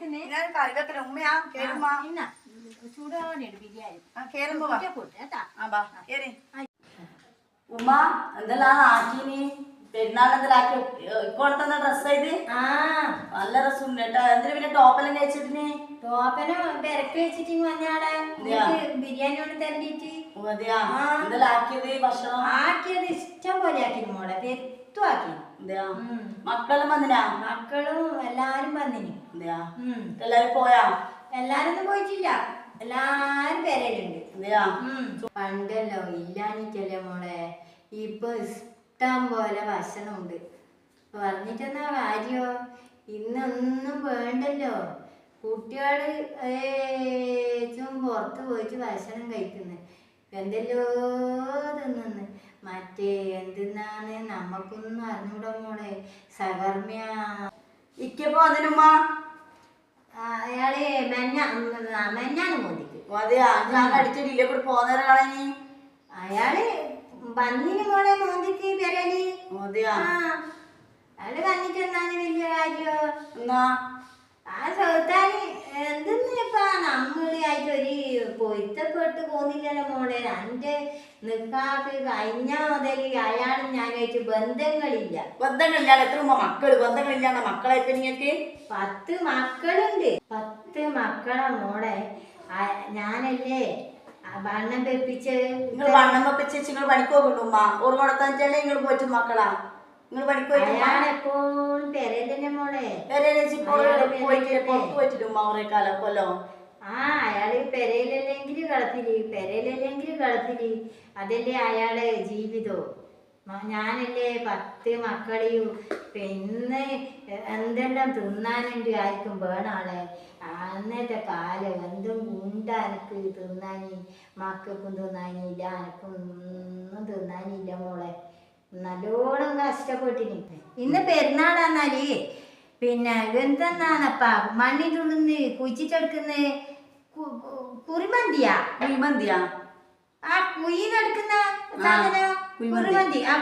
എടുക്കുന്നേ ഞാൻ കറിവെക്കല. ഉമ്മയാ കേറുമ്മ. ഇന്ന. ചൂടോടെ ബിരിയാണി. ആ കേറുമ്പോ കേട്ടാ ആ ബാ കേറി. ഉമ്മ എന്തെല്ലാം ആക്കീനി? പെരുന്നാളിനെന്തെല്ലാം ആക്കി ഇക്കോളത്തെ ഡ്രസ് ഇത്? ആ. നല്ല രസം കേട്ടോ. എന്തിനു പിന്നെ ടോപ്പെല്ലാം കഴിച്ചിട്ടിന് ടോപ്പന പെരക്ക് വെച്ചിട്ട് വന്നാടെ? ബിരിയാണി കൊണ്ട് തരണ്ടിട്ട്. ആക്കിയത് ഭക്ഷണം? ആക്കിയത് ഇഷ്ടം പോലെ ആക്കി മോളെ. പെത്തു ആക്കി. മക്കളെല്ലാം വന്നിനാ? മക്കളും എല്ലാരും വന്നിന്. എല്ലാരും പോയാ? എല്ലാരും ഒന്നും പോയിട്ടില്ല. എല്ലാരും പേരയിലുണ്ട് പണ്ടല്ലോ ഇല്ലാഞ്ഞിട്ടല്ലേ മോളെ. ഇപ്പൊ ഇഷ്ടം പോലെ ഭക്ഷണമുണ്ട് പറഞ്ഞിട്ടെന്നാ കാര്യോ? ഇന്നൊന്നും വേണ്ടല്ലോ. കുട്ടികൾ ഏറ്റവും പുറത്ത് പോയിട്ട് ഭക്ഷണം കഴിക്കുന്നു. എന്തെല്ലോ തിന്നുന്നു. മറ്റേ എന്തിന്നാന്ന് നമുക്കൊന്നും അറിഞ്ഞൂടാ മോളെ. സകർമ്മ്യ ഇക്കപ്പോ ആ, അയാൾ മെഞ്ഞ മെഞ്ഞാണ് മോദിക്ക്. മതിയാ ഞാൻ അടിച്ചിട്ടില്ലേ കൂടെ പോന്നേരാളനി അയാൾ വന്നിന് മോളെ മോന്തിക്ക് പെരലി മതിയാ ആ. അയാൾ വന്നിട്ട് എന്താണ് വലിയ കാര്യോ? എന്നാ ആ ചോദിച്ചാൽ എന്തെന്നിപ്പാ നമ്മൾ ആയിട്ട് ഒരു പൊരുത്തപ്പെട്ട് പോന്നില്ലല്ലോ മോളെ. അന്റെ നിക്കാക്ക് കഴിഞ്ഞ മുതൽ അയാളും ഞാനായിട്ട് ബന്ധങ്ങളില്ല. ബന്ധങ്ങളില്ലാതെ എത്ര മക്കൾ? ബന്ധങ്ങളില്ല മക്കളായിട്ട് നിങ്ങൾക്ക് പത്ത് മക്കളുണ്ട്. പത്ത് മക്കളെ മോളെ. ഞാനല്ലേ വണ്ണം പെപ്പിച്ച് നിങ്ങൾ വണ്ണം വെപ്പിച്ച് നിങ്ങൾ പണിക്ക് ഒരു കൊടുത്താച്ചാലേ നിങ്ങൾ പോയിട്ട് മക്കളാ? നിങ്ങൾ പണിക്ക് പോയിട്ട് അയാളെപ്പോഴും പെരേതന്നെ മോളെ. ഇപ്പോൾ പോയിട്ട് പുറത്ത് പോയിട്ടില്ല ഉമ്മ കുറെ കാലം? കൊല്ലോ? ആ അയാൾ പെരയിലല്ലെങ്കിൽ കളത്തിൽ പെരയിലല്ലെങ്കിൽ കളത്തിൽ. അതല്ലേ അയാളെ ജീവിതവും മ- ഞാനല്ലേ പത്ത് മക്കളെയും പിന്നെ എന്തെല്ലാം തിന്നാനുണ്ട് ആർക്കും വേണാളെ? അന്നത്തെ കാലം എന്തും ഉണ്ട് എനിക്ക് തിന്നാനി. മക്കൾക്കും തിന്നാനില്ല എനക്കും ഒന്നും തിന്നാനില്ല മോളെ. നല്ലോണം കഷ്ടപ്പെട്ടിന്. ഇന്ന് പെരുന്നാളാന്നാൽ പിന്നെ എന്തെന്നാണപ്പാ മണ്ണിന്റെ ഉള്ളിൽ നിന്ന് കുഴിച്ചിട്ടെടുക്കുന്ന കുറിമന്തിയാ? കുഴിമന്തിയാ. ആ കുയിനെടുക്കുന്ന കുഴിമന്തി. ആ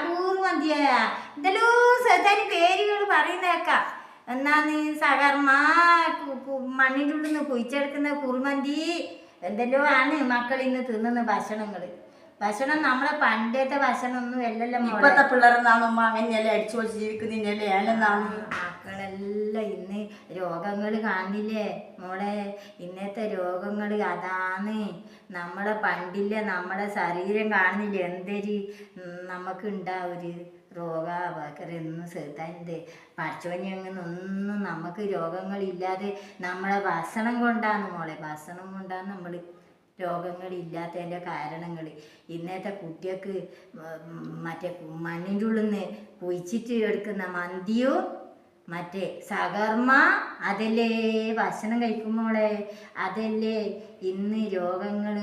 എന്തെല്ലോ പേരുകൾ പറയുന്നേക്കാം. സകർമ്മ കു- കു- മണ്ണിന്റെ ഉള്ളിൽ നിന്ന് കുഴിച്ചെടുക്കുന്ന കുറുമന്തി എന്തെല്ലോ ആണ് മക്കൾ ഇന്ന് തിന്നുന്ന ഭക്ഷണങ്ങൾ ഭക്ഷണം നമ്മളെ പണ്ടത്തെ ഭക്ഷണം ഒന്നും അല്ലല്ലോ ഇപ്പോഴത്തെ പിള്ളേരെന്നാണ് ഉമ്മ അങ്ങനെയല്ലേ അടിച്ചു പൊളിച്ച് ജീവിക്കുന്നതിന്റെ അല്ലെന്നാണ് മക്കളെല്ലാം ഇന്ന് രോഗങ്ങൾ കാണില്ലേ? മോളെ ഇന്നത്തെ രോഗങ്ങൾ അതാണ്. നമ്മളെ പണ്ടില്ലേ നമ്മളെ ശരീരം കാണുന്നില്ല? എന്തൊരു നമുക്ക് ഉണ്ടാവൊരു രോഗാവാക്കരൊന്നും അങ്ങനെ ഒന്നും നമുക്ക് രോഗങ്ങളില്ലാതെ നമ്മളെ ഭക്ഷണം കൊണ്ടാണ് മോളെ. ഭക്ഷണം കൊണ്ടാണ് നമ്മൾ രോഗങ്ങളില്ലാത്തതിന്റെ കാരണങ്ങൾ. ഇന്നത്തെ കുട്ടികൾക്ക് മറ്റേ മണ്ണിന്റെ ഉള്ളിൽ നിന്ന് കുഴിച്ചിട്ട് എടുക്കുന്ന മന്തിയോ മറ്റേ സകർമ്മ അതല്ലേ? ഭക്ഷണം കഴിക്കുമ്പോളെ അതല്ലേ? ഇന്ന് രോഗങ്ങൾ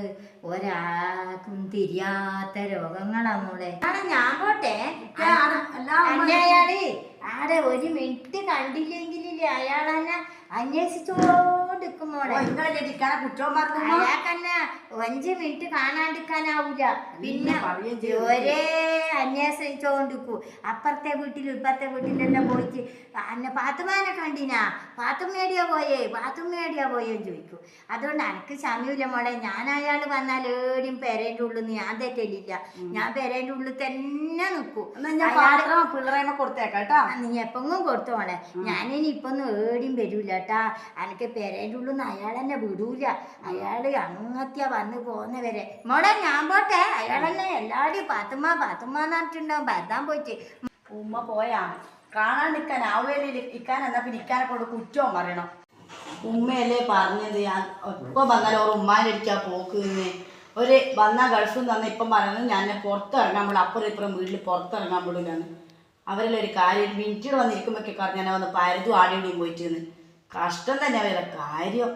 ഒരാൾക്കും തിരിയാത്ത രോഗങ്ങളാ മോളെ. ആണ് ഞാൻ പോട്ടെ. അയാൾ. ആടെ ഒരു മിനിറ്റ് കണ്ടില്ലെങ്കിലേ അയാളെന്നെ അന്വേഷിച്ചോണ്ടിരിക്കും മോളെ നിങ്ങളല്ലേ ഇരിക്കാനെ കുറ്റവും പറഞ്ഞു അയാൾക്കന്നെ അഞ്ച് മിനിറ്റ് കാണാണ്ടിരിക്കാനാവൂല. പിന്നെ. ഒരേ അന്വേഷിച്ചോണ്ടിരിക്കൂ അപ്പുറത്തെ വീട്ടിലും ഇപ്പുറത്തെ വീട്ടിലെല്ലാം പോയിട്ട്? അന്നെ പാത്തുമാനെ കണ്ടിനാ? പാത്തുമ്മേടിയാ പോയേ? പാത്തുമ്മേടിയാ പോയേ ചോദിക്കൂ. അതുകൊണ്ട് എനിക്ക് സമയമില്ല മോളെ. ഞാൻ അയാൾ വന്നാൽ ഏടിയും പെരേന്റെ ഉള്ളിൽ നിന്ന് ഞാൻ തെറ്റലില്ല. ഞാൻ പെരേന്റെ ഉള്ളിൽ തന്നെ നിൽക്കൂ. പിള്ളേനെ ഞാൻ പാത്രം പിള്ളേരെ കൊടുത്തേക്കാം നീ എപ്പെങ്ങും കൊടുത്തോളെ ഞാനിനി ഇപ്പൊന്നും ഏടിയും വരൂല കേട്ടാ. എനിക്ക് പെരേന്റെ ഉള്ളിൽ നിന്ന് അയാൾ എന്നെ വിടൂല. അയാൾ അങ്ങത്യ വന്ന് പോകുന്നവരെ മോളെ ഞാൻ പോട്ടെ. അയാളെന്നെ എല്ലാവരും പാത്തുമ്മ പാത്തുമ്മ എന്ന് പറഞ്ഞിട്ടുണ്ടാവും പോയിട്ട്. ഉമ്മ പോയാ കാണാൻ നിൽക്കാൻ ആവേലി ഇരിക്കാൻ എന്നാ പിന്നെ ഇക്കാനെ കൊണ്ട് കുറ്റവും പറയണം. ഉമ്മയല്ലേ പറഞ്ഞത്? ഇപ്പൊ വന്നാലും ഓർ ഉമ്മാന്റെ അടിക്കാ ഒരു വന്ന ഗൾഫിൽ നിന്ന് വന്ന ഇപ്പം പറയുന്നത് ഞാൻ പുറത്തിറങ്ങാൻ വിടും അപ്പുറം ഇപ്പുറം വീട്ടിൽ പുറത്തിറങ്ങാൻ വിടില്ലാന്ന് അവരെല്ലാം ഒരു കാര്യം മിനിറ്റിൽ വന്നിരിക്കുമ്പോഴൊക്കെ ഞാൻ വന്ന് പരതും ആടിയും പോയിട്ട് കഷ്ടം തന്നെ അവരുടെ കാര്യം.